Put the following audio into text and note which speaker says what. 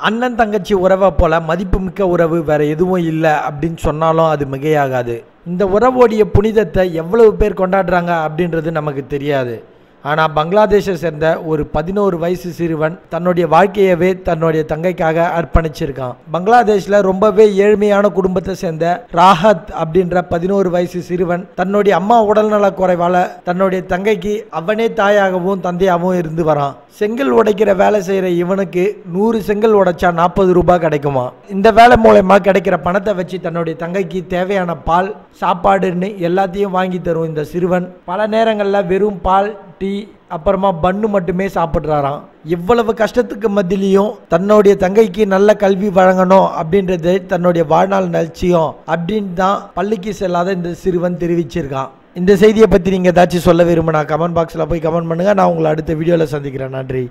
Speaker 1: அண்ணன் தங்கச்சி உறவை போல மதிப்புமிக்க உறவு வேற எதுவும் இல்லை அப்படின்னு சொன்னாலும் அது மிகையாகாது. இந்த உறவோடைய புனிதத்தை எவ்வளவு பேர் கொண்டாடுறாங்க அப்படின்றது நமக்கு தெரியாது. ஆனால் பங்களாதேஷை சேர்ந்த ஒரு பதினோரு வயசு சிறுவன் தன்னுடைய வாழ்க்கையவே தன்னுடைய தங்கைக்காக அர்ப்பணிச்சிருக்கான். பங்களாதேஷில் ரொம்பவே ஏழ்மையான குடும்பத்தை சேர்ந்த ராஹத் அப்படின்ற பதினோரு வயசு சிறுவன் தன்னுடைய அம்மா உடல்நல குறைவால் தன்னுடைய தங்கைக்கு அவனே தாயாகவும் தந்தையாகவும் இருந்து வரான். செங்கல் உடைக்கிற வேலை செய்கிற இவனுக்கு நூறு செங்கல் உடைச்சா நாற்பது ரூபாய் கிடைக்குமா? இந்த வேலை மூலயமா கிடைக்கிற பணத்தை வச்சு தன்னுடைய தங்கைக்கு தேவையான பால் சாப்பாடுன்னு எல்லாத்தையும் வாங்கி தரும் இந்த சிறுவன். பல நேரங்களில் வெறும் பால் டீ அப்புறமா பன்னு மட்டுமே சாப்பிட்றாராம். இவ்வளவு கஷ்டத்துக்கு மத்தியிலையும் தன்னுடைய தங்கைக்கு நல்ல கல்வி வழங்கணும் அப்படின்றது தன்னுடைய வாழ்நாள் லட்சியம் அப்படின்னு தான் பள்ளிக்கு செல்லாத இந்த சிறுவன் தெரிவிச்சிருக்கான். இந்த செய்தியை பற்றி நீங்கள் ஏதாச்சும் சொல்ல விரும்பினா கமெண்ட் பாக்ஸில் போய் கமெண்ட் பண்ணுங்கள் நான் உங்களை அடுத்த வீடியோவில் சந்திக்கிறேன். நன்றி.